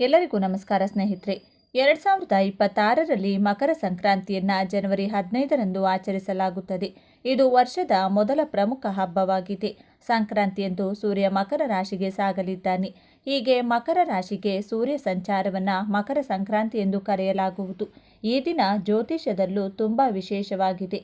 ಎಲ್ಲರಿಗೂ ನಮಸ್ಕಾರ ಸ್ನೇಹಿತರೆ. ಎರಡು ಸಾವಿರದ ಇಪ್ಪತ್ತಾರರಲ್ಲಿ ಮಕರ ಸಂಕ್ರಾಂತಿಯನ್ನು ಜನವರಿ ಹದಿನೈದರಂದು ಆಚರಿಸಲಾಗುತ್ತದೆ. ಇದು ವರ್ಷದ ಮೊದಲ ಪ್ರಮುಖ ಹಬ್ಬವಾಗಿದೆ. ಸಂಕ್ರಾಂತಿಯಂದು ಸೂರ್ಯ ಮಕರ ರಾಶಿಗೆ ಸಾಗಲಿದ್ದಾನೆ. ಹೀಗೆ ಮಕರ ರಾಶಿಗೆ ಸೂರ್ಯ ಸಂಚಾರವನ್ನು ಮಕರ ಸಂಕ್ರಾಂತಿ ಎಂದು ಕರೆಯಲಾಗುವುದು. ಈ ದಿನ ಜ್ಯೋತಿಷ್ಯದಲ್ಲೂ ತುಂಬ ವಿಶೇಷವಾಗಿದೆ.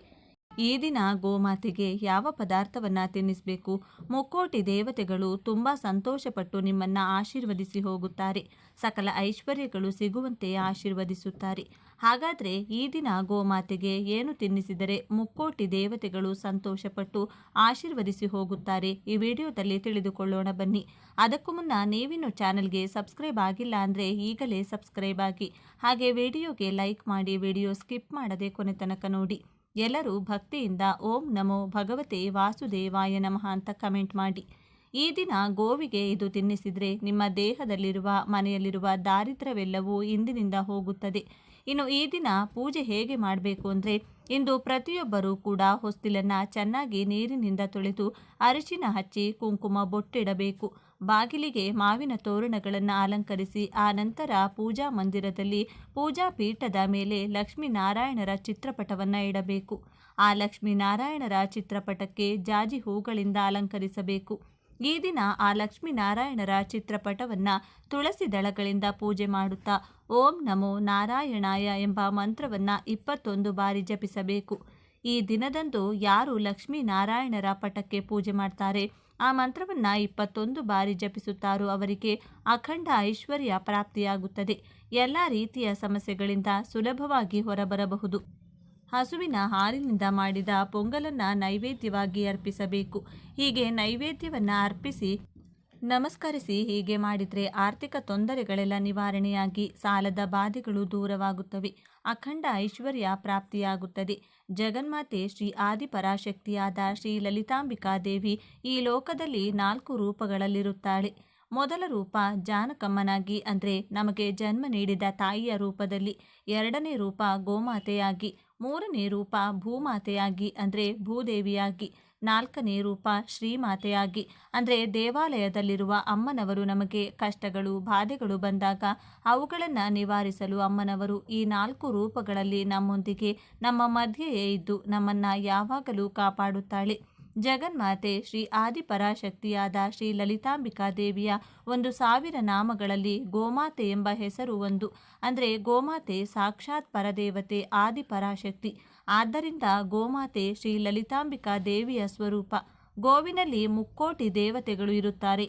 ಈ ದಿನ ಗೋಮಾತೆಗೆ ಯಾವ ಪದಾರ್ಥವನ್ನು ತಿನ್ನಿಸಬೇಕು? ಮುಕ್ಕೋಟಿ ದೇವತೆಗಳು ತುಂಬ ಸಂತೋಷಪಟ್ಟು ನಿಮ್ಮನ್ನು ಆಶೀರ್ವದಿಸಿ ಹೋಗುತ್ತಾರೆ. ಸಕಲ ಐಶ್ವರ್ಯಗಳು ಸಿಗುವಂತೆ ಆಶೀರ್ವದಿಸುತ್ತಾರೆ. ಹಾಗಾದರೆ ಈ ದಿನ ಗೋಮಾತೆಗೆ ಏನು ತಿನ್ನಿಸಿದರೆ ಮುಕ್ಕೋಟಿ ದೇವತೆಗಳು ಸಂತೋಷಪಟ್ಟು ಆಶೀರ್ವದಿಸಿ ಹೋಗುತ್ತಾರೆ. ಈ ವಿಡಿಯೋದಲ್ಲಿ ತಿಳಿದುಕೊಳ್ಳೋಣ ಬನ್ನಿ. ಅದಕ್ಕೂ ಮುನ್ನ ನೀವಿನ್ನು ಚಾನಲ್ಗೆ ಸಬ್ಸ್ಕ್ರೈಬ್ ಆಗಿಲ್ಲ ಅಂದರೆ ಈಗಲೇ ಸಬ್ಸ್ಕ್ರೈಬ್ ಆಗಿ. ಹಾಗೆ ವಿಡಿಯೋಗೆ ಲೈಕ್ ಮಾಡಿ, ವಿಡಿಯೋ ಸ್ಕಿಪ್ ಮಾಡದೆ ಕೊನೆ ತನಕ ನೋಡಿ. ಎಲ್ಲರೂ ಭಕ್ತಿಯಿಂದ ಓಂ ನಮೋ ಭಗವತೆ ವಾಸುದೇವಾಯ ನಮಃ ಅಂತ ಕಮೆಂಟ್ ಮಾಡಿ. ಈ ದಿನ ಗೋವಿಗೆ ಇದು ತಿನ್ನಿಸಿದರೆ ನಿಮ್ಮ ದೇಹದಲ್ಲಿರುವ ಮನೆಯಲ್ಲಿರುವ ದಾರಿದ್ರ್ಯವೆಲ್ಲವೂ ಇಂದಿನಿಂದ ಹೋಗುತ್ತದೆ. ಇನ್ನು ಈ ದಿನ ಪೂಜೆ ಹೇಗೆ ಮಾಡಬೇಕು ಅಂದರೆ ಇಂದು ಪ್ರತಿಯೊಬ್ಬರೂ ಕೂಡ ಹೊಸ್ತಿಲನ್ನು ಚೆನ್ನಾಗಿ ನೀರಿನಿಂದ ತೊಳೆದು ಅರಿಶಿನ ಹಚ್ಚಿ ಕುಂಕುಮ ಬೊಟ್ಟಿಡಬೇಕು. ಬಾಗಿಲಿಗೆ ಮಾವಿನ ತೋರಣಗಳನ್ನು ಅಲಂಕರಿಸಿ ಆ ನಂತರ ಪೂಜಾ ಮಂದಿರದಲ್ಲಿ ಪೂಜಾ ಪೀಠದ ಮೇಲೆ ಲಕ್ಷ್ಮೀನಾರಾಯಣರ ಚಿತ್ರಪಟವನ್ನು ಇಡಬೇಕು. ಆ ಲಕ್ಷ್ಮೀನಾರಾಯಣರ ಚಿತ್ರಪಟಕ್ಕೆ ಜಾಜಿ ಹೂಗಳಿಂದ ಅಲಂಕರಿಸಬೇಕು. ಈ ದಿನ ಆ ಲಕ್ಷ್ಮೀನಾರಾಯಣರ ಚಿತ್ರಪಟವನ್ನು ತುಳಸಿ ದಳಗಳಿಂದ ಪೂಜೆ ಮಾಡುತ್ತಾ ಓಂ ನಮೋ ನಾರಾಯಣಾಯ ಎಂಬ ಮಂತ್ರವನ್ನು ಇಪ್ಪತ್ತೊಂದು ಬಾರಿ ಜಪಿಸಬೇಕು. ಈ ದಿನದಂದು ಯಾರು ಲಕ್ಷ್ಮೀನಾರಾಯಣರ ಪಟಕ್ಕೆ ಪೂಜೆ ಮಾಡ್ತಾರೆ, ಆ ಮಂತ್ರವನ್ನು ಇಪ್ಪತ್ತೊಂದು ಬಾರಿ ಜಪಿಸುತ್ತಾರೋ ಅವರಿಗೆ ಅಖಂಡ ಐಶ್ವರ್ಯ ಪ್ರಾಪ್ತಿಯಾಗುತ್ತದೆ. ಎಲ್ಲ ರೀತಿಯ ಸಮಸ್ಯೆಗಳಿಂದ ಸುಲಭವಾಗಿ ಹೊರಬರಬಹುದು. ಹಸುವಿನ ಹಾಲಿನಿಂದ ಮಾಡಿದ ಪೊಂಗಲನ್ನು ನೈವೇದ್ಯವಾಗಿ ಅರ್ಪಿಸಬೇಕು. ಹೀಗೆ ನೈವೇದ್ಯವನ್ನು ಅರ್ಪಿಸಿ, ನಮಸ್ಕರಿಸಿ ಹೀಗೆ ಮಾಡಿದರೆ ಆರ್ಥಿಕ ತೊಂದರೆಗಳೆಲ್ಲ ನಿವಾರಣೆಯಾಗಿ ಸಾಲದ ಬಾಧೆಗಳು ದೂರವಾಗುತ್ತವೆ. ಅಖಂಡ ಐಶ್ವರ್ಯ ಪ್ರಾಪ್ತಿಯಾಗುತ್ತದೆ. ಜಗನ್ಮಾತೆ ಶ್ರೀ ಆದಿಪರಾಶಕ್ತಿಯಾದ ಶ್ರೀ ಲಲಿತಾಂಬಿಕಾ ದೇವಿ ಈ ಲೋಕದಲ್ಲಿ ನಾಲ್ಕು ರೂಪಗಳಲ್ಲಿರುತ್ತಾಳೆ. ಮೊದಲ ರೂಪ ಜಾನಕಮ್ಮನಾಗಿ, ಅಂದರೆ ನಮಗೆ ಜನ್ಮ ನೀಡಿದ ತಾಯಿಯ ರೂಪದಲ್ಲಿ. ಎರಡನೇ ರೂಪ ಗೋಮಾತೆಯಾಗಿ ಮೂರನೇ ರೂಪ ಭೂಮಾತೆಯಾಗಿ, ಅಂದರೆ ಭೂದೇವಿಯಾಗಿ. ನಾಲ್ಕನೇ ರೂಪ ಶ್ರೀಮಾತೆಯಾಗಿ, ಅಂದರೆ ದೇವಾಲಯದಲ್ಲಿರುವ ಅಮ್ಮನವರು ನಮಗೆ ಕಷ್ಟಗಳು, ಬಾಧೆಗಳು ಬಂದಾಗ ಅವುಗಳನ್ನು ನಿವಾರಿಸಲು ಅಮ್ಮನವರು ಈ ನಾಲ್ಕು ರೂಪಗಳಲ್ಲಿ ನಮ್ಮೊಂದಿಗೆ, ನಮ್ಮ ಮಧ್ಯೆಯೇ ಇದ್ದು ನಮ್ಮನ್ನು ಯಾವಾಗಲೂ ಕಾಪಾಡುತ್ತಾಳೆ. ಜಗನ್ಮಾತೆ ಶ್ರೀ ಆದಿಪರಾಶಕ್ತಿಯಾದ ಶ್ರೀ ಲಲಿತಾಂಬಿಕಾ ದೇವಿಯ ಒಂದು ಸಾವಿರ ನಾಮಗಳಲ್ಲಿ ಗೋಮಾತೆ ಎಂಬ ಹೆಸರು ಒಂದು. ಅಂದರೆ ಗೋಮಾತೆ ಸಾಕ್ಷಾತ್ ಪರದೇವತೆ, ಆದಿಪರಾಶಕ್ತಿ. ಆದ್ದರಿಂದ ಗೋಮಾತೆ ಶ್ರೀ ಲಲಿತಾಂಬಿಕಾ ದೇವಿಯ ಸ್ವರೂಪ. ಗೋವಿನಲ್ಲಿ ಮುಕ್ಕೋಟಿ ದೇವತೆಗಳು ಇರುತ್ತಾರೆ.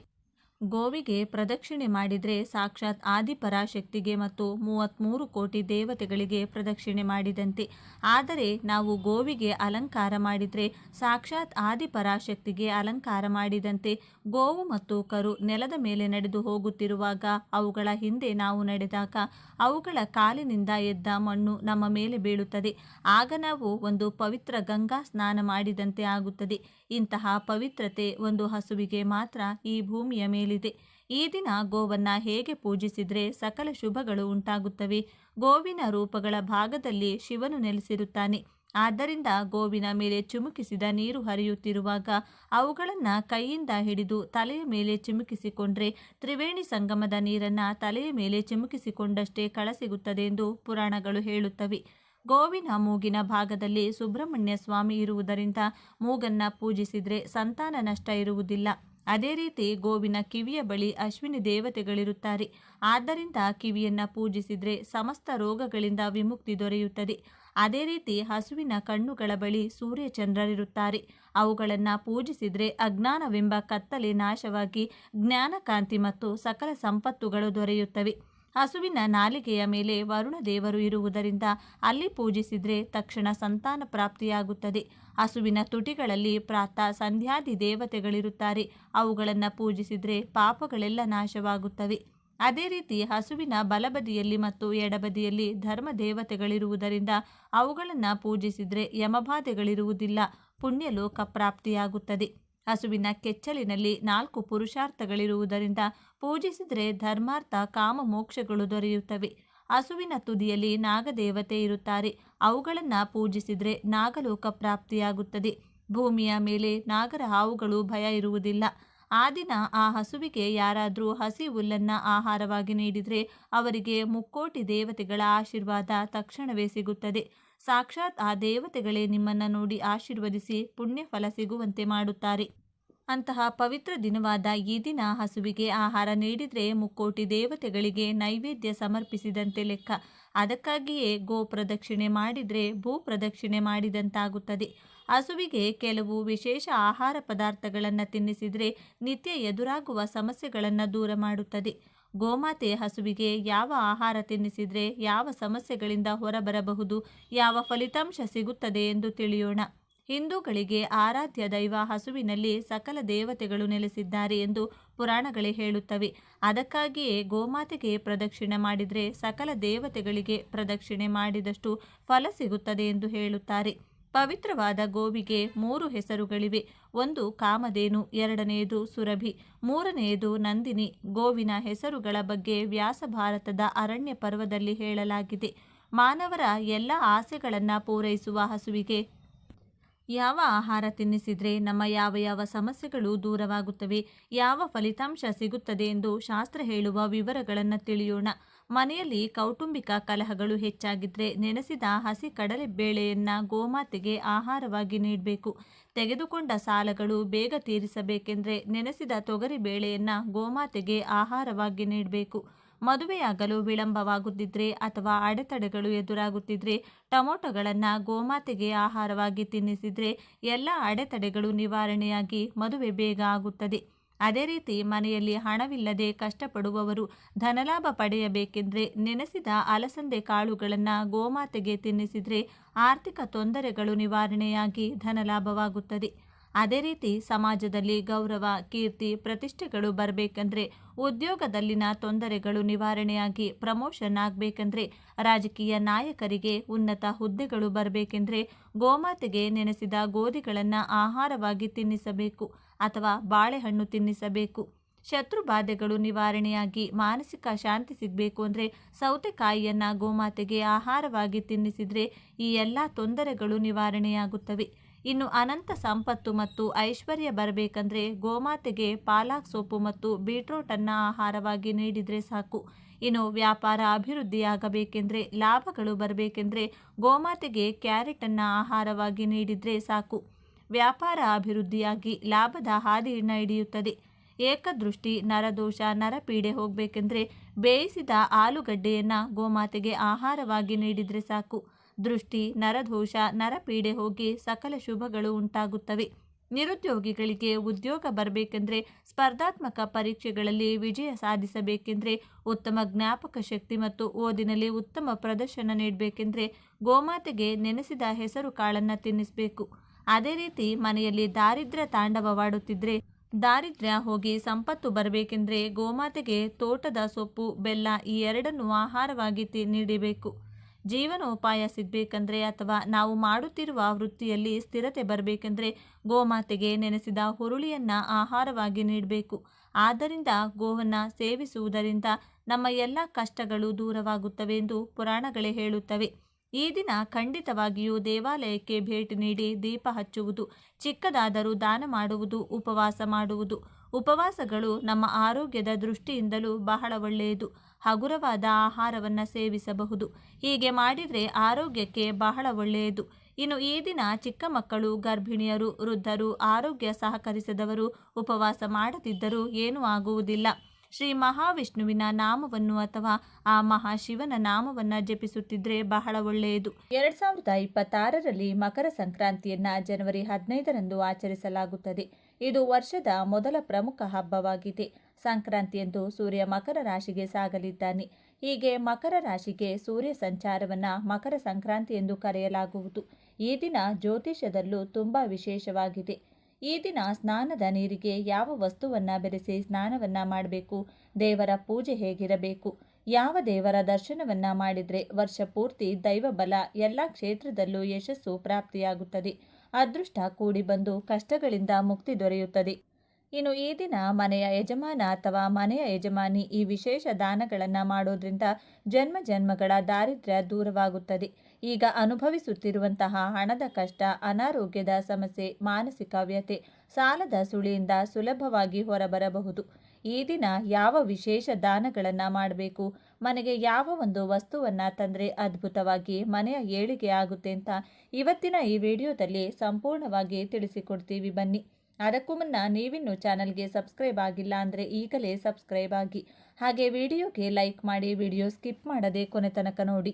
ಗೋವಿಗೆ ಪ್ರದಕ್ಷಿಣೆ ಮಾಡಿದರೆ ಸಾಕ್ಷಾತ್ ಆದಿಪರಾಶಕ್ತಿಗೆ ಮತ್ತು ಮೂವತ್ತ್ಮೂರು ಕೋಟಿ ದೇವತೆಗಳಿಗೆ ಪ್ರದಕ್ಷಿಣೆ ಮಾಡಿದಂತೆ. ಆದರೆ ನಾವು ಗೋವಿಗೆ ಅಲಂಕಾರ ಮಾಡಿದರೆ ಸಾಕ್ಷಾತ್ ಆದಿಪರಾಶಕ್ತಿಗೆ ಅಲಂಕಾರ ಮಾಡಿದಂತೆ. ಗೋವು ಮತ್ತು ಕರು ನೆಲದ ಮೇಲೆ ನಡೆದು ಹೋಗುತ್ತಿರುವಾಗ ಅವುಗಳ ಹಿಂದೆ ನಾವು ನಡೆದಾಗ ಅವುಗಳ ಕಾಲಿನಿಂದ ಎದ್ದ ಮಣ್ಣು ನಮ್ಮ ಮೇಲೆ ಬೀಳುತ್ತದೆ. ಆಗ ನಾವು ಒಂದು ಪವಿತ್ರ ಗಂಗಾ ಸ್ನಾನ ಮಾಡಿದಂತೆ ಆಗುತ್ತದೆ. ಇಂತಹ ಪವಿತ್ರತೆ ಒಂದು ಹಸುವಿಗೆ ಮಾತ್ರ ಈ ಭೂಮಿಯ ಮೇಲಿದೆ. ಈ ದಿನ ಗೋವನ್ನ ಹೇಗೆ ಪೂಜಿಸಿದರೆ ಸಕಲ ಶುಭಗಳು ಉಂಟಾಗುತ್ತವೆ? ಗೋವಿನ ರೂಪಗಳ ಭಾಗದಲ್ಲಿ ಶಿವನು ನೆಲೆಸಿರುತ್ತಾನೆ. ಆದ್ದರಿಂದ ಗೋವಿನ ಮೇಲೆ ಚುಮುಕಿಸಿದ ನೀರು ಹರಿಯುತ್ತಿರುವಾಗ ಅವುಗಳನ್ನು ಕೈಯಿಂದ ಹಿಡಿದು ತಲೆಯ ಮೇಲೆ ಚಿಮುಕಿಸಿಕೊಂಡ್ರೆ ತ್ರಿವೇಣಿ ಸಂಗಮದ ನೀರನ್ನು ತಲೆಯ ಮೇಲೆ ಚಿಮುಕಿಸಿಕೊಂಡಷ್ಟೇ ಕಳಸಿಗುತ್ತದೆ ಎಂದು ಪುರಾಣಗಳು ಹೇಳುತ್ತವೆ. ಗೋವಿನ ಮೂಗಿನ ಭಾಗದಲ್ಲಿ ಸುಬ್ರಹ್ಮಣ್ಯ ಸ್ವಾಮಿ ಇರುವುದರಿಂದ ಮೂಗನ್ನ ಪೂಜಿಸಿದರೆ ಸಂತಾನ ನಷ್ಟ ಇರುವುದಿಲ್ಲ. ಅದೇ ರೀತಿ ಗೋವಿನ ಕಿವಿಯ ಬಳಿ ಅಶ್ವಿನಿ ದೇವತೆಗಳಿರುತ್ತಾರೆ. ಆದ್ದರಿಂದ ಕಿವಿಯನ್ನು ಪೂಜಿಸಿದರೆ ಸಮಸ್ತ ರೋಗಗಳಿಂದ ವಿಮುಕ್ತಿ ದೊರೆಯುತ್ತದೆ. ಅದೇ ರೀತಿ ಹಸುವಿನ ಕಣ್ಣುಗಳ ಬಳಿ ಸೂರ್ಯಚಂದ್ರರಿರುತ್ತಾರೆ. ಅವುಗಳನ್ನು ಪೂಜಿಸಿದರೆ ಅಜ್ಞಾನವೆಂಬ ಕತ್ತಲೆ ನಾಶವಾಗಿ ಜ್ಞಾನಕಾಂತಿ ಮತ್ತು ಸಕಲ ಸಂಪತ್ತುಗಳು ದೊರೆಯುತ್ತವೆ. ಹಸುವಿನ ನಾಲಿಗೆಯ ಮೇಲೆ ವರುಣ ದೇವರು ಇರುವುದರಿಂದ ಅಲ್ಲಿ ಪೂಜಿಸಿದರೆ ತಕ್ಷಣ ಸಂತಾನ ಪ್ರಾಪ್ತಿಯಾಗುತ್ತದೆ. ಹಸುವಿನ ತುಟಿಗಳಲ್ಲಿ ಪ್ರಾತಃ ಸಂಧ್ಯಾದಿ ದೇವತೆಗಳಿರುತ್ತಾರೆ. ಅವುಗಳನ್ನು ಪೂಜಿಸಿದರೆ ಪಾಪಗಳೆಲ್ಲ ನಾಶವಾಗುತ್ತವೆ. ಅದೇ ರೀತಿ ಹಸುವಿನ ಬಲಬದಿಯಲ್ಲಿ ಮತ್ತು ಎಡಬದಿಯಲ್ಲಿ ಧರ್ಮ ದೇವತೆಗಳಿರುವುದರಿಂದ ಅವುಗಳನ್ನು ಪೂಜಿಸಿದರೆ ಯಮಬಾಧೆಗಳಿರುವುದಿಲ್ಲ. ಪುಣ್ಯಲೋಕ ಪ್ರಾಪ್ತಿಯಾಗುತ್ತದೆ. ಹಸುವಿನ ಕೆಚ್ಚಲಿನಲ್ಲಿ ನಾಲ್ಕು ಪುರುಷಾರ್ಥಗಳಿರುವುದರಿಂದ ಪೂಜಿಸಿದರೆ ಧರ್ಮಾರ್ಥ, ಕಾಮ, ಮೋಕ್ಷಗಳು ದೊರೆಯುತ್ತವೆ. ಹಸುವಿನ ತುದಿಯಲ್ಲಿ ನಾಗದೇವತೆ ಇರುತ್ತಾರೆ. ಅವುಗಳನ್ನು ಪೂಜಿಸಿದರೆ ನಾಗಲೋಕ ಪ್ರಾಪ್ತಿಯಾಗುತ್ತದೆ. ಭೂಮಿಯ ಮೇಲೆ ನಾಗರ ಹಾವುಗಳು ಭಯ ಇರುವುದಿಲ್ಲ. ಆ ದಿನ ಆ ಹಸುವಿಗೆ ಯಾರಾದರೂ ಹಸಿ ಹುಲ್ಲನ್ನು ಆಹಾರವಾಗಿ ನೀಡಿದರೆ ಅವರಿಗೆ ಮುಕ್ಕೋಟಿ ದೇವತೆಗಳ ಆಶೀರ್ವಾದ ತಕ್ಷಣವೇ ಸಿಗುತ್ತದೆ. ಸಾಕ್ಷಾತ್ ಆ ದೇವತೆಗಳೇ ನಿಮ್ಮನ್ನು ನೋಡಿ ಆಶೀರ್ವದಿಸಿ ಪುಣ್ಯಫಲ ಸಿಗುವಂತೆ ಮಾಡುತ್ತಾರೆ. ಅಂತಹ ಪವಿತ್ರ ದಿನವಾದ ಈ ದಿನ ಹಸುವಿಗೆ ಆಹಾರ ನೀಡಿದರೆ ಮುಕ್ಕೋಟಿ ದೇವತೆಗಳಿಗೆ ನೈವೇದ್ಯ ಸಮರ್ಪಿಸಿದಂತೆ ಲೆಕ್ಕ. ಅದಕ್ಕಾಗಿಯೇ ಗೋ ಪ್ರದಕ್ಷಿಣೆ ಮಾಡಿದರೆ ಭೂ ಪ್ರದಕ್ಷಿಣೆ ಮಾಡಿದಂತಾಗುತ್ತದೆ. ಹಸುವಿಗೆ ಕೆಲವು ವಿಶೇಷ ಆಹಾರ ಪದಾರ್ಥಗಳನ್ನು ತಿನ್ನಿಸಿದರೆ ನಿತ್ಯ ಎದುರಾಗುವ ಸಮಸ್ಯೆಗಳನ್ನು ದೂರ ಮಾಡುತ್ತದೆ. ಗೋಮಾತೆ ಹಸುವಿಗೆ ಯಾವ ಆಹಾರ ತಿನ್ನಿಸಿದರೆ ಯಾವ ಸಮಸ್ಯೆಗಳಿಂದ ಹೊರಬರಬಹುದು, ಯಾವ ಫಲಿತಾಂಶ ಸಿಗುತ್ತದೆ ಎಂದು ತಿಳಿಯೋಣ. ಹಿಂದೂಗಳಿಗೆ ಆರಾಧ್ಯ ದೈವ ಹಸುವಿನಲ್ಲಿ ಸಕಲ ದೇವತೆಗಳು ನೆಲೆಸಿದ್ದಾರೆ ಎಂದು ಪುರಾಣಗಳೇ ಹೇಳುತ್ತವೆ. ಅದಕ್ಕಾಗಿಯೇ ಗೋಮಾತೆಗೆ ಪ್ರದಕ್ಷಿಣೆ ಮಾಡಿದರೆ ಸಕಲ ದೇವತೆಗಳಿಗೆ ಪ್ರದಕ್ಷಿಣೆ ಮಾಡಿದಷ್ಟು ಫಲ ಸಿಗುತ್ತದೆ ಎಂದು ಹೇಳುತ್ತಾರೆ. ಪವಿತ್ರವಾದ ಗೋವಿಗೆ ಮೂರು ಹೆಸರುಗಳಿವೆ. ಒಂದು ಕಾಮಧೇನು ಎರಡನೆಯದು ಸುರಭಿ ಮೂರನೆಯದು ನಂದಿನಿ. ಗೋವಿನ ಹೆಸರುಗಳ ಬಗ್ಗೆ ವ್ಯಾಸ ಭಾರತದ ಅರಣ್ಯ ಪರ್ವದಲ್ಲಿ ಹೇಳಲಾಗಿದೆ. ಮಾನವರ ಎಲ್ಲ ಆಸೆಗಳನ್ನು ಪೂರೈಸುವ ಹಸುವಿಗೆ ಯಾವ ಆಹಾರ ತಿನ್ನಿಸಿದರೆ ನಮ್ಮ ಯಾವ ಯಾವ ಸಮಸ್ಯೆಗಳು ದೂರವಾಗುತ್ತವೆ, ಯಾವ ಫಲಿತಾಂಶ ಸಿಗುತ್ತದೆ ಎಂದು ಶಾಸ್ತ್ರ ಹೇಳುವ ವಿವರಗಳನ್ನು ತಿಳಿಯೋಣ. ಮನೆಯಲ್ಲಿ ಕೌಟುಂಬಿಕ ಕಲಹಗಳು ಹೆಚ್ಚಾಗಿದ್ದರೆ ನೆನೆಸಿದ ಹಸಿ ಕಡಲೆ ಬೇಳೆಯನ್ನು ಗೋಮಾತೆಗೆ ಆಹಾರವಾಗಿ ನೀಡಬೇಕು. ತೆಗೆದುಕೊಂಡ ಸಾಲಗಳು ಬೇಗ ತೀರಿಸಬೇಕೆಂದರೆ ನೆನೆಸಿದ ತೊಗರಿ ಬೇಳೆಯನ್ನು ಗೋಮಾತೆಗೆ ಆಹಾರವಾಗಿ ನೀಡಬೇಕು. ಮದುವೆಯಾಗಲು ವಿಳಂಬವಾಗುತ್ತಿದ್ರೆ ಅಥವಾ ಅಡೆತಡೆಗಳು ಎದುರಾಗುತ್ತಿದ್ರೆ ಟೊಮೊಟೊಗಳನ್ನು ಗೋಮಾತೆಗೆ ಆಹಾರವಾಗಿ ತಿನ್ನಿಸಿದರೆ ಎಲ್ಲ ಅಡೆತಡೆಗಳು ನಿವಾರಣೆಯಾಗಿ ಮದುವೆ ಬೇಗ ಆಗುತ್ತದೆ. ಅದೇ ರೀತಿ ಮನೆಯಲ್ಲಿ ಹಣವಿಲ್ಲದೆ ಕಷ್ಟಪಡುವವರು ಧನಲಾಭ ಪಡೆಯಬೇಕೆಂದರೆ ನೆನೆಸಿದ ಅಲಸಂದೆ ಕಾಳುಗಳನ್ನು ಗೋಮಾತೆಗೆ ತಿನ್ನಿಸಿದರೆ ಆರ್ಥಿಕ ತೊಂದರೆಗಳು ನಿವಾರಣೆಯಾಗಿ ಧನಲಾಭವಾಗುತ್ತದೆ. ಅದೇ ರೀತಿ ಸಮಾಜದಲ್ಲಿ ಗೌರವ, ಕೀರ್ತಿ, ಪ್ರತಿಷ್ಠೆಗಳು ಬರಬೇಕಂದ್ರೆ ಉದ್ಯೋಗದಲ್ಲಿನ ತೊಂದರೆಗಳು ನಿವಾರಣೆಯಾಗಿ ಪ್ರಮೋಷನ್ ಆಗಬೇಕಂದ್ರೆ ರಾಜಕೀಯ ನಾಯಕರಿಗೆ ಉನ್ನತ ಹುದ್ದೆಗಳು ಬರಬೇಕೆಂದ್ರೆ ಗೋಮಾತೆಗೆ ನೆನೆಸಿದ ಗೋಧಿಗಳನ್ನು ಆಹಾರವಾಗಿ ತಿನ್ನಿಸಬೇಕು ಅಥವಾ ಬಾಳೆಹಣ್ಣು ತಿನ್ನಿಸಬೇಕು. ಶತ್ರು ಬಾಧೆಗಳು ನಿವಾರಣೆಯಾಗಿ ಮಾನಸಿಕ ಶಾಂತಿ ಸಿಗಬೇಕು ಅಂದರೆ ಸೌತೆಕಾಯಿಯನ್ನು ಗೋಮಾತೆಗೆ ಆಹಾರವಾಗಿ ತಿನ್ನಿಸಿದರೆ ಈ ಎಲ್ಲ ತೊಂದರೆಗಳು ನಿವಾರಣೆಯಾಗುತ್ತವೆ. ಇನ್ನು ಅನಂತ ಸಂಪತ್ತು ಮತ್ತು ಐಶ್ವರ್ಯ ಬರಬೇಕಂದ್ರೆ ಗೋಮಾತೆಗೆ ಪಾಲಾಕ್ ಸೊಪ್ಪು ಮತ್ತು ಬೀಟ್ರೋಟನ್ನು ಆಹಾರವಾಗಿ ನೀಡಿದರೆ ಸಾಕು. ಇನ್ನು ವ್ಯಾಪಾರ ಅಭಿವೃದ್ಧಿಯಾಗಬೇಕೆಂದರೆ, ಲಾಭಗಳು ಬರಬೇಕೆಂದರೆ ಗೋಮಾತೆಗೆ ಕ್ಯಾರೆಟನ್ನು ಆಹಾರವಾಗಿ ನೀಡಿದರೆ ಸಾಕು. ವ್ಯಾಪಾರ ಅಭಿವೃದ್ಧಿಯಾಗಿ ಲಾಭದ ಹಾದಿ ಹಿಡಿಯುತ್ತದೆ. ಏಕದೃಷ್ಟಿ, ನರದೋಷ, ನರಪೀಡೆ ಹೋಗಬೇಕೆಂದರೆ ಬೇಯಿಸಿದ ಆಲೂಗಡ್ಡೆಯನ್ನು ಗೋಮಾತೆಗೆ ಆಹಾರವಾಗಿ ನೀಡಿದರೆ ಸಾಕು. ದೃಷ್ಟಿ, ನರದೋಷ, ನರಪೀಡೆ ಹೋಗಿ ಸಕಲ ಶುಭಗಳು ಉಂಟಾಗುತ್ತವೆ. ನಿರುದ್ಯೋಗಿಗಳಿಗೆ ಉದ್ಯೋಗ ಬರಬೇಕೆಂದರೆ ಸ್ಪರ್ಧಾತ್ಮಕ ಪರೀಕ್ಷೆಗಳಲ್ಲಿ ವಿಜಯ ಸಾಧಿಸಬೇಕೆಂದರೆ ಉತ್ತಮ ಜ್ಞಾಪಕ ಶಕ್ತಿ ಮತ್ತು ಓದಿನಲ್ಲಿ ಉತ್ತಮ ಪ್ರದರ್ಶನ ನೀಡಬೇಕೆಂದರೆ ಗೋಮಾತೆಗೆ ನೆನೆಸಿದ ಹೆಸರು ಕಾಳನ್ನು ತಿನ್ನಿಸಬೇಕು. ಅದೇ ರೀತಿ ಮನೆಯಲ್ಲಿ ದಾರಿದ್ರ್ಯ ತಾಂಡವವಾಡುತ್ತಿದ್ದರೆ ದಾರಿದ್ರ್ಯ ಹೋಗಿ ಸಂಪತ್ತು ಬರಬೇಕೆಂದರೆ ಗೋಮಾತೆಗೆ ತೋಟದ ಸೊಪ್ಪು, ಬೆಲ್ಲ ಈ ಎರಡನ್ನು ಆಹಾರವಾಗಿ ನೀಡಬೇಕು. ಜೀವನೋಪಾಯ ಸಿಗಬೇಕಂದ್ರೆ ಅಥವಾ ನಾವು ಮಾಡುತ್ತಿರುವ ವೃತ್ತಿಯಲ್ಲಿ ಸ್ಥಿರತೆ ಬರಬೇಕೆಂದರೆ ಗೋಮಾತೆಗೆ ನೆನೆಸಿದ ಹುರುಳಿಯನ್ನು ಆಹಾರವಾಗಿ ನೀಡಬೇಕು. ಆದ್ದರಿಂದ ಗೋವನ್ನು ಸೇವಿಸುವುದರಿಂದ ನಮ್ಮ ಎಲ್ಲ ಕಷ್ಟಗಳು ದೂರವಾಗುತ್ತವೆ ಎಂದು ಪುರಾಣಗಳೇ ಹೇಳುತ್ತವೆ. ಈ ದಿನ ಖಂಡಿತವಾಗಿಯೂ ದೇವಾಲಯಕ್ಕೆ ಭೇಟಿ ನೀಡಿ ದೀಪ ಹಚ್ಚುವುದು, ಚಿಕ್ಕದಾದರೂ ದಾನ ಮಾಡುವುದು, ಉಪವಾಸ ಮಾಡುವುದು. ಉಪವಾಸಗಳು ನಮ್ಮ ಆರೋಗ್ಯದ ದೃಷ್ಟಿಯಿಂದಲೂ ಬಹಳ ಒಳ್ಳೆಯದು. ಹಗುರವಾದ ಆಹಾರವನ್ನು ಸೇವಿಸಬಹುದು. ಹೀಗೆ ಮಾಡಿದರೆ ಆರೋಗ್ಯಕ್ಕೆ ಬಹಳ ಒಳ್ಳೆಯದು. ಇನ್ನು ಈ ದಿನ ಚಿಕ್ಕ ಮಕ್ಕಳು, ಗರ್ಭಿಣಿಯರು, ವೃದ್ಧರು ಆರೋಗ್ಯ ಸಹಕರಿಸದವರು ಉಪವಾಸ ಮಾಡದಿದ್ದರೂ ಏನೂ ಆಗುವುದಿಲ್ಲ. ಶ್ರೀ ಮಹಾವಿಷ್ಣುವಿನ ನಾಮವನ್ನು ಅಥವಾ ಆ ಮಹಾಶಿವನ ನಾಮವನ್ನು ಜಪಿಸುತ್ತಿದ್ರೆ ಬಹಳ ಒಳ್ಳೆಯದು. ಎರಡ್ ಸಾವಿರದ ಇಪ್ಪತ್ತಾರರಲ್ಲಿ ಮಕರ ಸಂಕ್ರಾಂತಿಯನ್ನು ಜನವರಿ ಹದಿನೈದರಂದು ಆಚರಿಸಲಾಗುತ್ತದೆ. ಇದು ವರ್ಷದ ಮೊದಲ ಪ್ರಮುಖ ಹಬ್ಬವಾಗಿದೆ. ಸಂಕ್ರಾಂತಿಯಂದು ಸೂರ್ಯ ಮಕರ ರಾಶಿಗೆ ಸಾಗಲಿದ್ದಾನೆ. ಹೀಗೆ ಮಕರ ರಾಶಿಗೆ ಸೂರ್ಯ ಸಂಚಾರವನ್ನು ಮಕರ ಸಂಕ್ರಾಂತಿ ಎಂದು ಕರೆಯಲಾಗುವುದು. ಈ ದಿನ ಜ್ಯೋತಿಷ್ಯದಲ್ಲೂ ತುಂಬ ವಿಶೇಷವಾಗಿದೆ. ಈ ದಿನ ಸ್ನಾನದ ನೀರಿಗೆ ಯಾವ ವಸ್ತುವನ್ನು ಬೆರೆಸಿ ಸ್ನಾನವನ್ನು ಮಾಡಬೇಕು? ದೇವರ ಪೂಜೆ ಹೇಗಿರಬೇಕು? ಯಾವ ದೇವರ ದರ್ಶನವನ್ನು ಮಾಡಿದರೆ ವರ್ಷ ಪೂರ್ತಿ ದೈವ ಬಲ ಎಲ್ಲ ಕ್ಷೇತ್ರದಲ್ಲೂ ಯಶಸ್ಸು ಪ್ರಾಪ್ತಿಯಾಗುತ್ತದೆ. ಅದೃಷ್ಟ ಕೂಡಿ ಬಂದು ಕಷ್ಟಗಳಿಂದ ಮುಕ್ತಿ ದೊರೆಯುತ್ತದೆ. ಇನ್ನು ಈ ದಿನ ಮನೆಯ ಯಜಮಾನ ಅಥವಾ ಮನೆಯ ಯಜಮಾನಿ ಈ ವಿಶೇಷ ದಾನಗಳನ್ನು ಮಾಡೋದ್ರಿಂದ ಜನ್ಮ ಜನ್ಮಗಳ ದಾರಿದ್ರ್ಯ ದೂರವಾಗುತ್ತದೆ. ಈಗ ಅನುಭವಿಸುತ್ತಿರುವಂತಹ ಹಣದ ಕಷ್ಟ, ಅನಾರೋಗ್ಯದ ಸಮಸ್ಯೆ, ಮಾನಸಿಕ ವ್ಯತೆ ಸಾಲದ ಸುಳಿಯಿಂದ ಸುಲಭವಾಗಿ ಹೊರಬರಬಹುದು. ಈ ದಿನ ಯಾವ ವಿಶೇಷ ದಾನಗಳನ್ನು ಮಾಡಬೇಕು? ಮನೆಗೆ ಯಾವ ಒಂದು ವಸ್ತುವನ್ನು ತಂದರೆ ಅದ್ಭುತವಾಗಿ ಮನೆಯ ಏಳಿಗೆ ಆಗುತ್ತೆ ಅಂತ ಇವತ್ತಿನ ಈ ವಿಡಿಯೋದಲ್ಲಿ ಸಂಪೂರ್ಣವಾಗಿ ತಿಳಿಸಿಕೊಡ್ತೀವಿ ಬನ್ನಿ. ಅದಕ್ಕೂ ಮುನ್ನ ನೀವಿನ್ನೂ ಚಾನಲ್ಗೆ ಸಬ್ಸ್ಕ್ರೈಬ್ ಆಗಿಲ್ಲ ಅಂದರೆ ಈಗಲೇ ಸಬ್ಸ್ಕ್ರೈಬ್ ಆಗಿ. ಹಾಗೆ ವಿಡಿಯೋಗೆ ಲೈಕ್ ಮಾಡಿ ವಿಡಿಯೋ ಸ್ಕಿಪ್ ಮಾಡದೆ ಕೊನೆ ತನಕ ನೋಡಿ.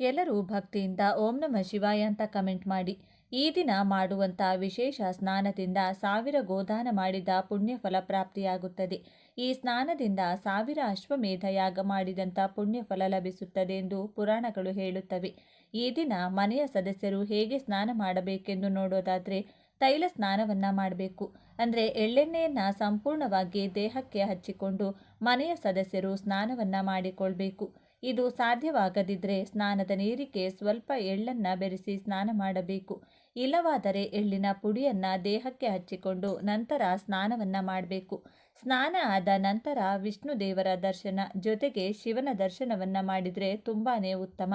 ಎಲ್ಲರೂ ಭಕ್ತಿಯಿಂದ ಓಂ ನಮ ಶಿವಾಯ ಅಂತ ಕಮೆಂಟ್ ಮಾಡಿ. ಈ ದಿನ ಮಾಡುವಂಥ ವಿಶೇಷ ಸ್ನಾನದಿಂದ ಸಾವಿರ ಗೋದಾನ ಮಾಡಿದ ಪುಣ್ಯಫಲ ಪ್ರಾಪ್ತಿಯಾಗುತ್ತದೆ. ಈ ಸ್ನಾನದಿಂದ ಸಾವಿರ ಅಶ್ವಮೇಧ ಯಾಗ ಮಾಡಿದಂಥ ಪುಣ್ಯಫಲ ಲಭಿಸುತ್ತದೆ ಎಂದು ಪುರಾಣಗಳು ಹೇಳುತ್ತವೆ. ಈ ದಿನ ಮನೆಯ ಸದಸ್ಯರು ಹೇಗೆ ಸ್ನಾನ ಮಾಡಬೇಕೆಂದು ನೋಡೋದಾದರೆ ತೈಲ ಸ್ನಾನವನ್ನು ಮಾಡಬೇಕು. ಅಂದರೆ ಎಳ್ಳೆಣ್ಣೆಯನ್ನು ಸಂಪೂರ್ಣವಾಗಿ ದೇಹಕ್ಕೆ ಹಚ್ಚಿಕೊಂಡು ಮನೆಯ ಸದಸ್ಯರು ಸ್ನಾನವನ್ನು ಮಾಡಿಕೊಳ್ಬೇಕು. ಇದು ಸಾಧ್ಯವಾಗದಿದ್ದರೆ ಸ್ನಾನದ ನೀರಿಗೆ ಸ್ವಲ್ಪ ಎಳ್ಳನ್ನು ಬೆರೆಸಿ ಸ್ನಾನ ಮಾಡಬೇಕು. ಇಲ್ಲವಾದರೆ ಎಳ್ಳಿನ ಪುಡಿಯನ್ನು ದೇಹಕ್ಕೆ ಹಚ್ಚಿಕೊಂಡು ನಂತರ ಸ್ನಾನವನ್ನು ಮಾಡಬೇಕು. ಸ್ನಾನ ಆದ ನಂತರ ವಿಷ್ಣು ದೇವರ ದರ್ಶನ ಜೊತೆಗೆ ಶಿವನ ದರ್ಶನವನ್ನು ಮಾಡಿದರೆ ತುಂಬಾ ಉತ್ತಮ.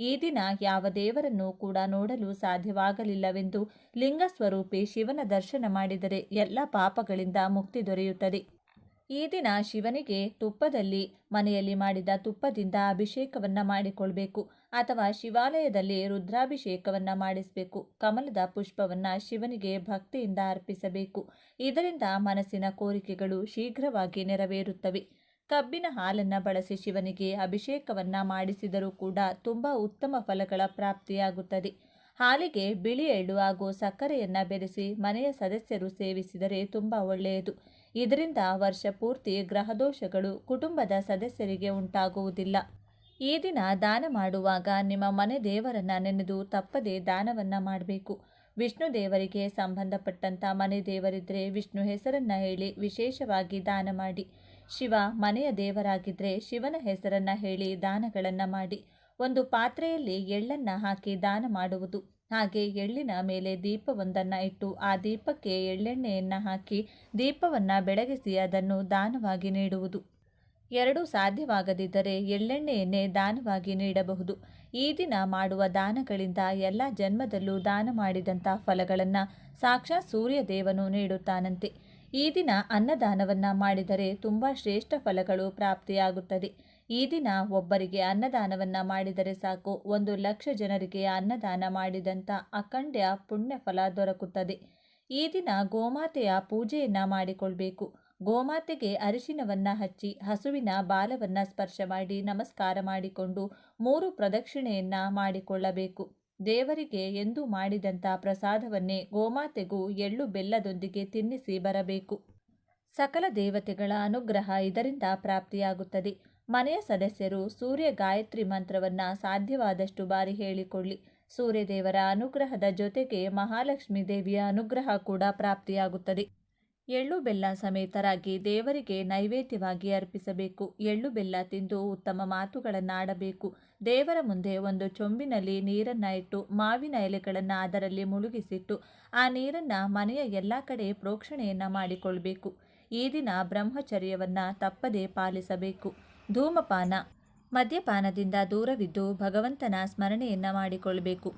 ಈ ದಿನ ಯಾವ ದೇವರನ್ನು ಕೂಡ ನೋಡಲು ಸಾಧ್ಯವಾಗಲಿಲ್ಲವೆಂದು ಲಿಂಗಸ್ವರೂಪಿ ಶಿವನ ದರ್ಶನ ಮಾಡಿದರೆ ಎಲ್ಲ ಪಾಪಗಳಿಂದ ಮುಕ್ತಿ ದೊರೆಯುತ್ತದೆ. ಈ ದಿನ ಶಿವನಿಗೆ ತುಪ್ಪದಲ್ಲಿ, ಮನೆಯಲ್ಲಿ ಮಾಡಿದ ತುಪ್ಪದಿಂದ ಅಭಿಷೇಕವನ್ನು ಮಾಡಿಕೊಳ್ಬೇಕು ಅಥವಾ ಶಿವಾಲಯದಲ್ಲಿ ರುದ್ರಾಭಿಷೇಕವನ್ನು ಮಾಡಿಸಬೇಕು. ಕಮಲದ ಪುಷ್ಪವನ್ನು ಶಿವನಿಗೆ ಭಕ್ತಿಯಿಂದ ಅರ್ಪಿಸಬೇಕು. ಇದರಿಂದ ಮನಸ್ಸಿನ ಕೋರಿಕೆಗಳು ಶೀಘ್ರವಾಗಿ ನೆರವೇರುತ್ತವೆ. ಕಬ್ಬಿನ ಹಾಲನ್ನು ಬಳಸಿ ಶಿವನಿಗೆ ಅಭಿಷೇಕವನ್ನು ಮಾಡಿಸಿದರೂ ಕೂಡ ತುಂಬ ಉತ್ತಮ ಫಲಗಳ ಪ್ರಾಪ್ತಿಯಾಗುತ್ತದೆ. ಹಾಲಿಗೆ ಬಿಳಿ ಎಳ್ಳು ಹಾಗೂ ಸಕ್ಕರೆಯನ್ನು ಬೆರೆಸಿ ಮನೆಯ ಸದಸ್ಯರು ಸೇವಿಸಿದರೆ ತುಂಬ ಒಳ್ಳೆಯದು. ಇದರಿಂದ ವರ್ಷ ಪೂರ್ತಿ ಗ್ರಹದೋಷಗಳು ಕುಟುಂಬದ ಸದಸ್ಯರಿಗೆ ಉಂಟಾಗುವುದಿಲ್ಲ. ಈ ದಿನ ದಾನ ಮಾಡುವಾಗ ನಿಮ್ಮ ಮನೆ ದೇವರನ್ನು ನೆನೆದು ತಪ್ಪದೆ ದಾನವನ್ನು ಮಾಡಬೇಕು. ವಿಷ್ಣು ದೇವರಿಗೆ ಸಂಬಂಧಪಟ್ಟಂಥ ಮನೆ ದೇವರಿದ್ದರೆ ವಿಷ್ಣು ಹೆಸರನ್ನು ಹೇಳಿ ವಿಶೇಷವಾಗಿ ದಾನ ಮಾಡಿ. ಶಿವ ಮನೆಯ ದೇವರಾಗಿದ್ದರೆ ಶಿವನ ಹೆಸರನ್ನು ಹೇಳಿ ದಾನಗಳನ್ನು ಮಾಡಿ. ಒಂದು ಪಾತ್ರೆಯಲ್ಲಿ ಎಳ್ಳನ್ನು ಹಾಕಿ ದಾನ ಮಾಡುವುದು. ಹಾಗೆ ಎಳ್ಳಿನ ಮೇಲೆ ದೀಪವೊಂದನ್ನು ಇಟ್ಟು ಆ ದೀಪಕ್ಕೆ ಎಳ್ಳೆಣ್ಣೆಯನ್ನು ಹಾಕಿ ದೀಪವನ್ನು ಬೆಳಗಿಸಿ ಅದನ್ನು ದಾನವಾಗಿ ನೀಡುವುದು. ಎರಡೂ ಸಾಧ್ಯವಾಗದಿದ್ದರೆ ಎಳ್ಳೆಣ್ಣೆಯನ್ನೇ ದಾನವಾಗಿ ನೀಡಬಹುದು. ಈ ದಿನ ಮಾಡುವ ದಾನಗಳಿಂದ ಎಲ್ಲ ಜನ್ಮದಲ್ಲೂ ದಾನ ಮಾಡಿದಂಥ ಫಲಗಳನ್ನು ಸಾಕ್ಷಾತ್ ಸೂರ್ಯದೇವನು ನೀಡುತ್ತಾನಂತೆ. ಈ ದಿನ ಅನ್ನದಾನವನ್ನು ಮಾಡಿದರೆ ತುಂಬ ಶ್ರೇಷ್ಠ ಫಲಗಳು ಪ್ರಾಪ್ತಿಯಾಗುತ್ತದೆ. ಈ ದಿನ ಒಬ್ಬರಿಗೆ ಅನ್ನದಾನವನ್ನ ಮಾಡಿದರೆ ಸಾಕು. ಒಂದು ಲಕ್ಷ ಜನರಿಗೆ ಅನ್ನದಾನ ಮಾಡಿದಂಥ ಅಖಂಡ್ಯ ಪುಣ್ಯಫಲ ದೊರಕುತ್ತದೆ. ಈ ದಿನ ಗೋಮಾತೆಯ ಪೂಜೆಯನ್ನು ಮಾಡಿಕೊಳ್ಬೇಕು. ಗೋಮಾತೆಗೆ ಅರಿಶಿನವನ್ನು ಹಚ್ಚಿ, ಹಸುವಿನ ಬಾಲವನ್ನು ಸ್ಪರ್ಶ ಮಾಡಿ, ನಮಸ್ಕಾರ ಮಾಡಿಕೊಂಡು ಮೂರು ಪ್ರದಕ್ಷಿಣೆಯನ್ನು ಮಾಡಿಕೊಳ್ಳಬೇಕು. ದೇವರಿಗೆ ಎಂದು ಮಾಡಿದಂಥ ಪ್ರಸಾದವನ್ನೇ ಗೋಮಾತೆಗೂ ಎಳ್ಳು ಬೆಲ್ಲದೊಂದಿಗೆ ತಿನ್ನಿಸಿ ಬರಬೇಕು. ಸಕಲ ದೇವತೆಗಳ ಅನುಗ್ರಹ ಇದರಿಂದ ಪ್ರಾಪ್ತಿಯಾಗುತ್ತದೆ. ಮನೆಯ ಸದಸ್ಯರು ಸೂರ್ಯ ಗಾಯತ್ರಿ ಮಂತ್ರವನ್ನು ಸಾಧ್ಯವಾದಷ್ಟು ಬಾರಿ ಹೇಳಿಕೊಳ್ಳಿ. ಸೂರ್ಯದೇವರ ಅನುಗ್ರಹದ ಜೊತೆಗೆ ಮಹಾಲಕ್ಷ್ಮೀ ದೇವಿಯ ಅನುಗ್ರಹ ಕೂಡ ಪ್ರಾಪ್ತಿಯಾಗುತ್ತದೆ. ಎಳ್ಳು ಬೆಲ್ಲ ಸಮೇತರಾಗಿ ದೇವರಿಗೆ ನೈವೇದ್ಯವಾಗಿ ಅರ್ಪಿಸಬೇಕು. ಎಳ್ಳು ಬೆಲ್ಲ ತಿಂದು ಉತ್ತಮ ಮಾತುಗಳನ್ನಾಡಬೇಕು ದೇವರ ಮುಂದೆ ಒಂದು ಚೊಂಬಿನಲ್ಲಿ ನೀರನ್ನು ಇಟ್ಟು ಮಾವಿನ ಎಲೆಗಳನ್ನು ಅದರಲ್ಲಿ ಮುಳುಗಿಸಿಟ್ಟು ಆ ನೀರನ್ನು ಮನೆಯ ಎಲ್ಲ ಕಡೆ ಪ್ರೋಕ್ಷಣೆಯನ್ನು ಮಾಡಿಕೊಳ್ಬೇಕು. ಈ ದಿನ ಬ್ರಹ್ಮಚರ್ಯವನ್ನು ತಪ್ಪದೇ ಪಾಲಿಸಬೇಕು. ಧೂಮಪಾನ. ಮದ್ಯಪಾನದಿಂದ ದೂರವಿದ್ದು ಭಗವಂತನ ಸ್ಮರಣೆಯನ್ನು ಮಾಡಿಕೊಳ್ಳಬೇಕು.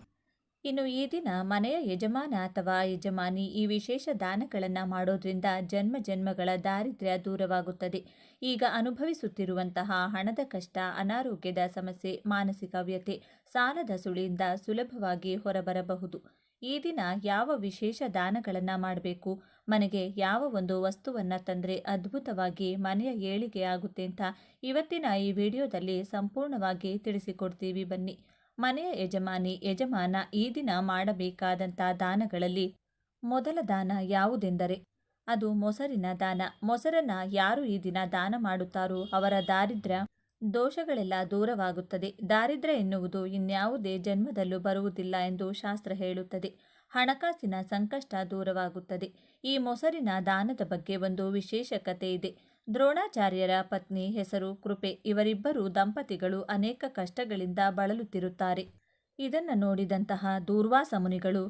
ಇನ್ನು ಈ ದಿನ ಮನೆಯ ಯಜಮಾನ ಅಥವಾ ಯಜಮಾನಿ ಈ ವಿಶೇಷ ದಾನಗಳನ್ನು ಮಾಡೋದ್ರಿಂದ ಜನ್ಮ ಜನ್ಮಗಳ ದಾರಿದ್ರ್ಯ ದೂರವಾಗುತ್ತದೆ. ಈಗ ಅನುಭವಿಸುತ್ತಿರುವಂತಹ ಹಣದ ಕಷ್ಟ, ಅನಾರೋಗ್ಯದ ಸಮಸ್ಯೆ, ಮಾನಸಿಕ ವ್ಯತೆ ಸಾಲದ ಸುಳಿಯಿಂದ ಸುಲಭವಾಗಿ ಹೊರಬರಬಹುದು. ಈ ದಿನ ಯಾವ ವಿಶೇಷ ದಾನಗಳನ್ನು ಮಾಡಬೇಕು? ಮನೆಗೆ ಯಾವ ಒಂದು ವಸ್ತುವನ್ನು ತಂದರೆ ಅದ್ಭುತವಾಗಿ ಮನೆಯ ಏಳಿಗೆ ಆಗುತ್ತೆ ಅಂತ ಇವತ್ತಿನ ಈ ವಿಡಿಯೋದಲ್ಲಿ ಸಂಪೂರ್ಣವಾಗಿ ತಿಳಿಸಿಕೊಡ್ತೀವಿ ಬನ್ನಿ. ಮನೆಯ ಯಜಮಾನಿ, ಯಜಮಾನ ಈ ದಿನ ಮಾಡಬೇಕಾದಂಥ ದಾನಗಳಲ್ಲಿ ಮೊದಲ ದಾನ ಯಾವುದೆಂದರೆ, ಅದು ಮೊಸರಿನ ದಾನ. ಮೊಸರನ್ನ ಯಾರು ಈ ದಿನ ದಾನ ಮಾಡುತ್ತಾರೋ ಅವರ ದಾರಿದ್ರ್ಯ ದೋಷಗಳೆಲ್ಲ ದೂರವಾಗುತ್ತದೆ. ದಾರಿದ್ರ್ಯ ಎನ್ನುವುದು ಇನ್ಯಾವುದೇ ಜನ್ಮದಲ್ಲೂ ಬರುವುದಿಲ್ಲ ಎಂದು ಶಾಸ್ತ್ರ ಹೇಳುತ್ತದೆ. ಹಣಕಾಸಿನ ಸಂಕಷ್ಟ ದೂರವಾಗುತ್ತದೆ. ಈ ಮೊಸರಿನ ದಾನದ ಬಗ್ಗೆ ಒಂದು ವಿಶೇಷ ಕತೆ ಇದೆ. ದ್ರೋಣಾಚಾರ್ಯರ ಪತ್ನಿ ಹೆಸರು ಕೃಪೆ. ಇವರಿಬ್ಬರು ದಂಪತಿಗಳು ಅನೇಕ ಕಷ್ಟಗಳಿಂದ ಬಳಲುತ್ತಿರುತ್ತಾರೆ. ಇದನ್ನು ನೋಡಿದಂತಹ ದೂರ್ವಾಸ ಮುನಿಗಳು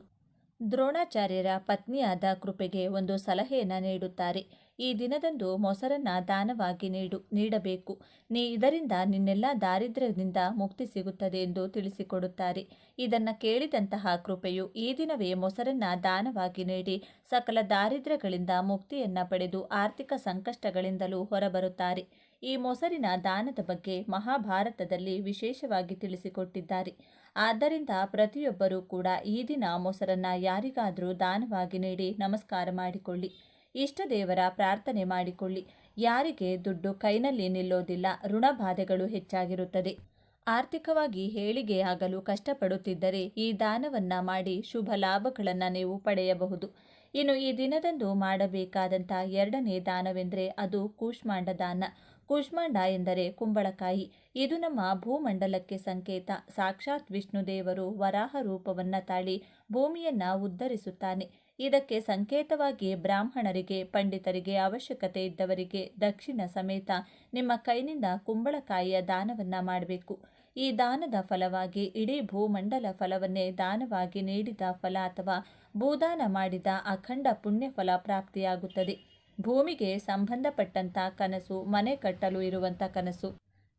ದ್ರೋಣಾಚಾರ್ಯರ ಪತ್ನಿಯಾದ ಕೃಪೆಗೆ ಒಂದು ಸಲಹೆಯನ್ನು ನೀಡುತ್ತಾರೆ. ಈ ದಿನದಂದು ಮೊಸರನ್ನ ದಾನವಾಗಿ ನೀಡು, ನೀಡಬೇಕು. ನೀ ಇದರಿಂದ ನಿನ್ನೆಲ್ಲ ದಾರಿದ್ರ್ಯದಿಂದ ಮುಕ್ತಿ ಸಿಗುತ್ತದೆ ಎಂದು ತಿಳಿಸಿಕೊಡುತ್ತಾರೆ. ಇದನ್ನು ಕೇಳಿದಂತಹ ಕೃಪೆಯು ಈ ದಿನವೇ ಮೊಸರನ್ನ ದಾನವಾಗಿ ನೀಡಿ ಸಕಲ ದಾರಿದ್ರ್ಯಗಳಿಂದ ಮುಕ್ತಿಯನ್ನ ಪಡೆದು ಆರ್ಥಿಕ ಸಂಕಷ್ಟಗಳಿಂದಲೂ ಹೊರಬರುತ್ತಾರೆ. ಈ ಮೊಸರಿನ ದಾನದ ಬಗ್ಗೆ ಮಹಾಭಾರತದಲ್ಲಿ ವಿಶೇಷವಾಗಿ ತಿಳಿಸಿಕೊಟ್ಟಿದ್ದಾರೆ. ಆದ್ದರಿಂದ ಪ್ರತಿಯೊಬ್ಬರೂ ಕೂಡ ಈ ದಿನ ಮೊಸರನ್ನ ಯಾರಿಗಾದರೂ ದಾನವಾಗಿ ನೀಡಿ ನಮಸ್ಕಾರ ಮಾಡಿಕೊಳ್ಳಿ. ಇಷ್ಟ ದೇವರ ಪ್ರಾರ್ಥನೆ ಮಾಡಿಕೊಳ್ಳಿ. ಯಾರಿಗೆ ದುಡ್ಡು ಕೈನಲ್ಲಿ ನಿಲ್ಲೋದಿಲ್ಲ ಋಣಬಾಧೆಗಳು ಹೆಚ್ಚಾಗಿರುತ್ತದೆ. ಆರ್ಥಿಕವಾಗಿ ಹೇಳಿಗೆಯಾಗಲು ಕಷ್ಟಪಡುತ್ತಿದ್ದರೆ ಈ ದಾನವನ್ನು ಮಾಡಿ ಶುಭ ಲಾಭಗಳನ್ನು ನೀವು ಪಡೆಯಬಹುದು. ಇನ್ನು ಈ ದಿನದಂದು ಮಾಡಬೇಕಾದಂಥ ಎರಡನೇ ದಾನವೆಂದರೆ ಅದು ಕೂಷ್ಮಾಂಡ ದಾನ. ಕೂಷ್ಮಾಂಡ ಎಂದರೆ ಕುಂಬಳಕಾಯಿ. ಇದು ನಮ್ಮ ಭೂಮಂಡಲಕ್ಕೆ ಸಂಕೇತ. ಸಾಕ್ಷಾತ್ ವಿಷ್ಣುದೇವರು ವರಾಹ ರೂಪವನ್ನು ತಾಳಿ ಭೂಮಿಯನ್ನು ಉದ್ಧರಿಸುತ್ತಾನೆ. ಇದಕ್ಕೆ ಸಂಕೇತವಾಗಿ ಬ್ರಾಹ್ಮಣರಿಗೆ, ಪಂಡಿತರಿಗೆ ಅವಶ್ಯಕತೆ ಇದ್ದವರಿಗೆ ದಕ್ಷಿಣ ಸಮೇತ ನಿಮ್ಮ ಕೈನಿಂದ ಕುಂಬಳಕಾಯಿಯ ದಾನವನ್ನ ಮಾಡಬೇಕು. ಈ ದಾನದ ಫಲವಾಗಿ ಇಡೀ ಭೂಮಂಡಲ ಫಲವನ್ನೇ ದಾನವಾಗಿ ನೀಡಿದ ಫಲ ಅಥವಾ ಭೂದಾನ ಮಾಡಿದ ಅಖಂಡ ಪುಣ್ಯ ಫಲ ಪ್ರಾಪ್ತಿಯಾಗುತ್ತದೆ. ಭೂಮಿಗೆ ಸಂಬಂಧಪಟ್ಟಂತ ಕನಸು, ಮನೆ ಕಟ್ಟಲು ಇರುವಂಥ ಕನಸು,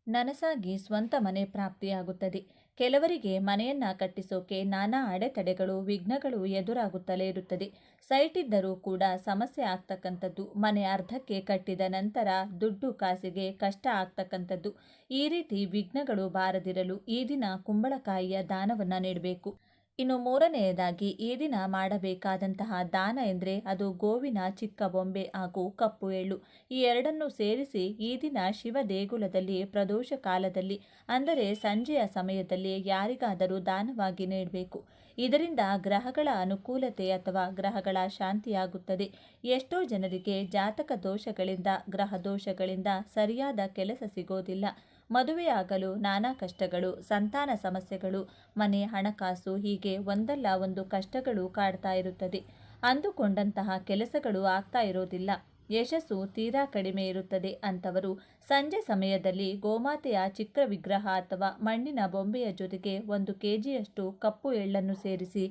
ನನಸಾಗಿ ಸ್ವಂತ ಮನೆ ಪ್ರಾಪ್ತಿಯಾಗುತ್ತದೆ. ಕೆಲವರಿಗೆ ಮನೆಯನ್ನ ಕಟ್ಟಿಸೋಕೆ ನಾನಾ ಅಡೆತಡೆಗಳು, ವಿಘ್ನಗಳು ಎದುರಾಗುತ್ತಲೇ ಇರುತ್ತದೆ. ಸೈಟ್ ಇದ್ದರೂ ಕೂಡ ಸಮಸ್ಯೆ ಆಗ್ತಕ್ಕಂಥದ್ದು, ಮನೆ ಅರ್ಧಕ್ಕೆ ಕಟ್ಟಿದ ನಂತರ ದುಡ್ಡು ಕಾಸಿಗೆ ಕಷ್ಟ ಆಗ್ತಕ್ಕಂಥದ್ದು. ಈ ರೀತಿ ವಿಘ್ನಗಳು ಬಾರದಿರಲು ಈ ದಿನ ಕುಂಬಳಕಾಯಿಯ ದಾನವನ್ನು ನೀಡಬೇಕು. ಇನ್ನು ಮೂರನೆಯದಾಗಿ ಈ ದಿನ ಮಾಡಬೇಕಾದಂತಹ ದಾನ ಎಂದರೆ ಅದು ಗೋವಿನ, ಚಿಕ್ಕ ಬೊಂಬೆ ಹಾಗೂ ಕಪ್ಪು ಎಳ್ಳು. ಈ ಎರಡನ್ನು ಸೇರಿಸಿ ಈ ದಿನ ಶಿವ ದೇಗುಲದಲ್ಲಿ ಪ್ರದೋಷ ಕಾಲದಲ್ಲಿ, ಅಂದರೆ ಸಂಜೆಯ ಸಮಯದಲ್ಲಿ ಯಾರಿಗಾದರೂ ದಾನವಾಗಿ ನೀಡಬೇಕು. ಇದರಿಂದ ಗ್ರಹಗಳ ಅನುಕೂಲತೆ ಅಥವಾ ಗ್ರಹಗಳ ಶಾಂತಿಯಾಗುತ್ತದೆ. ಎಷ್ಟೋ ಜನರಿಗೆ ಜಾತಕ ದೋಷಗಳಿಂದ, ಗ್ರಹ ದೋಷಗಳಿಂದ ಸರಿಯಾದ ಕೆಲಸ ಸಿಗೋದಿಲ್ಲ. ಮದುವೆಯಾಗಲು ನಾನಾ ಕಷ್ಟಗಳು, ಸಂತಾನ ಸಮಸ್ಯೆಗಳು, ಮನೆ, ಹಣಕಾಸು ಹೀಗೆ ಒಂದಲ್ಲ ಒಂದು ಕಷ್ಟಗಳು ಕಾಡ್ತಾ ಇರುತ್ತದೆ. ಅಂದುಕೊಂಡಂತಹ ಕೆಲಸಗಳು ಆಗ್ತಾ ಇರೋದಿಲ್ಲ. ಯಶಸ್ಸು ತೀರಾ ಕಡಿಮೆ ಇರುತ್ತದೆ ಅಂತವರು ಸಂಜೆ ಸಮಯದಲ್ಲಿ ಗೋಮಾತೆಯ ಚಿಕ್ಕ ವಿಗ್ರಹ ಅಥವಾ ಮಣ್ಣಿನ ಬೊಂಬೆಯ ಜೊತೆಗೆ ಒಂದು ಕೆಜಿಯಷ್ಟು ಕಪ್ಪು ಎಳ್ಳನ್ನು ಸೇರಿಸಿ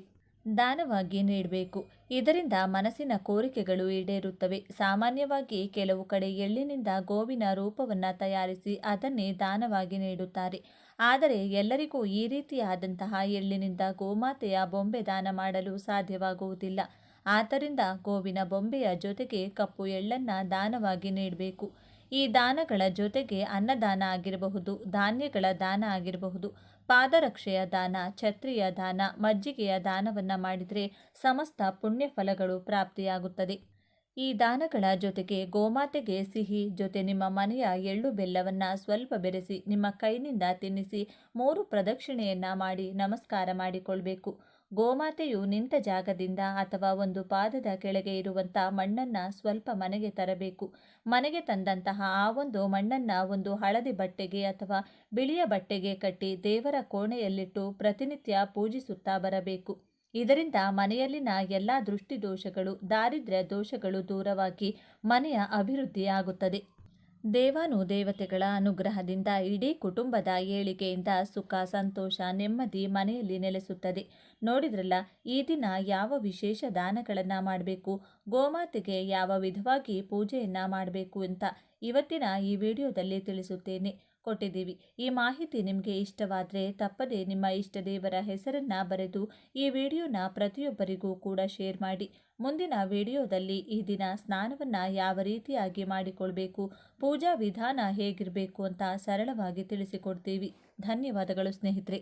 ದಾನವಾಗಿ ನೀಡಬೇಕು. ಇದರಿಂದ ಮನಸ್ಸಿನ ಕೋರಿಕೆಗಳು ಈಡೇರುತ್ತವೆ. ಸಾಮಾನ್ಯವಾಗಿ ಕೆಲವು ಕಡೆ ಎಳ್ಳಿನಿಂದ ಗೋವಿನ ರೂಪವನ್ನು ತಯಾರಿಸಿ ಅದನ್ನೇ ದಾನವಾಗಿ ನೀಡುತ್ತಾರೆ. ಆದರೆ ಎಲ್ಲರಿಗೂ ಈ ರೀತಿಯಾದಂತಹ ಎಳ್ಳಿನಿಂದ ಗೋಮಾತೆಯ ಬೊಂಬೆ ದಾನ ಮಾಡಲು ಸಾಧ್ಯವಾಗುವುದಿಲ್ಲ. ಆದ್ದರಿಂದ ಗೋವಿನ ಬೊಂಬೆಯ ಜೊತೆಗೆ ಕಪ್ಪು ಎಳ್ಳನ್ನು ದಾನವಾಗಿ ನೀಡಬೇಕು. ಈ ದಾನಗಳ ಜೊತೆಗೆ ಅನ್ನದಾನ ಆಗಿರಬಹುದು, ಧಾನ್ಯಗಳ ದಾನ ಆಗಿರಬಹುದು. ಪಾದರಕ್ಷೆಯ ದಾನ, ಛತ್ರಿಯ ದಾನ, ಮಜ್ಜಿಗೆಯ ದಾನವನ್ನು ಮಾಡಿದರೆ ಸಮಸ್ತ ಪುಣ್ಯ ಫಲಗಳು ಪ್ರಾಪ್ತಿಯಾಗುತ್ತದೆ. ಈ ದಾನಗಳ ಜೊತೆಗೆ ಗೋಮಾತೆಗೆ ಸಿಹಿ ಜೊತೆ ನಿಮ್ಮ ಮನೆಯ ಎಳ್ಳು ಬೆಲ್ಲವನ್ನು ಸ್ವಲ್ಪ ಬೆರೆಸಿ ನಿಮ್ಮ ಕೈನಿಂದ ತಿನ್ನಿಸಿ ಮೂರು ಪ್ರದಕ್ಷಿಣೆಯನ್ನ ಮಾಡಿ ನಮಸ್ಕಾರ ಮಾಡಿಕೊಳ್ಬೇಕು. ಗೋಮಾತೆಯು ನಿಂತ ಜಾಗದಿಂದ ಅಥವಾ ಒಂದು ಪಾದದ ಕೆಳಗೆ ಇರುವಂಥ ಮಣ್ಣನ್ನು ಸ್ವಲ್ಪ ಮನೆಗೆ ತರಬೇಕು. ಮನೆಗೆ ತಂದಂತಹ ಆ ಒಂದು ಮಣ್ಣನ್ನು ಒಂದು ಹಳದಿ ಬಟ್ಟೆಗೆ ಅಥವಾ ಬಿಳಿಯ ಬಟ್ಟೆಗೆ ಕಟ್ಟಿ ದೇವರ ಕೋಣೆಯಲ್ಲಿಟ್ಟು ಪ್ರತಿನಿತ್ಯ ಪೂಜಿಸುತ್ತಾ ಬರಬೇಕು. ಇದರಿಂದ ಮನೆಯಲ್ಲಿನ ಎಲ್ಲ ದೃಷ್ಟಿ ದೋಷಗಳು ದಾರಿದ್ರ್ಯ ದೋಷಗಳು ದೂರವಾಗಿ ಮನೆಯ ಅಭಿವೃದ್ಧಿಯಾಗುತ್ತದೆ. ದೇವಾನು ದೇವತೆಗಳ ಅನುಗ್ರಹದಿಂದ ಇಡೀ ಕುಟುಂಬದ ಏಳಿಗೆಯಿಂದ ಸುಖ, ಸಂತೋಷ, ನೆಮ್ಮದಿ ಮನೆಯಲ್ಲಿ ನೆಲೆಸುತ್ತದೆ. ನೋಡಿದ್ರಲ್ಲ, ಈ ದಿನ ಯಾವ ವಿಶೇಷ ದಾನಗಳನ್ನು ಮಾಡಬೇಕು? ಗೋಮಾತೆಗೆ ಯಾವ ವಿಧವಾಗಿ ಪೂಜೆಯನ್ನು ಮಾಡಬೇಕು ಅಂತ ಇವತ್ತಿನ ಈ ವಿಡಿಯೋದಲ್ಲಿ ತಿಳಿಸುತ್ತೇನೆ. ಕೊಟ್ಟಿದ್ದೀವಿ. ಈ ಮಾಹಿತಿ ನಿಮಗೆ ಇಷ್ಟವಾದರೆ ತಪ್ಪದೆ ನಿಮ್ಮ ಇಷ್ಟ ದೇವರ ಹೆಸರನ್ನು ಬರೆದು ಈ ವಿಡಿಯೋನ ಪ್ರತಿಯೊಬ್ಬರಿಗೂ ಕೂಡ ಶೇರ್ ಮಾಡಿ. ಮುಂದಿನ ವಿಡಿಯೋದಲ್ಲಿ ಈ ದಿನ ಸ್ನಾನವನ್ನು ಯಾವ ರೀತಿಯಾಗಿ ಮಾಡಿಕೊಳ್ಬೇಕು, ಪೂಜಾ ವಿಧಾನ ಹೇಗಿರಬೇಕು ಅಂತ ಸರಳವಾಗಿ ತಿಳಿಸಿಕೊಡ್ತೀವಿ. ಧನ್ಯವಾದಗಳು ಸ್ನೇಹಿತರೆ.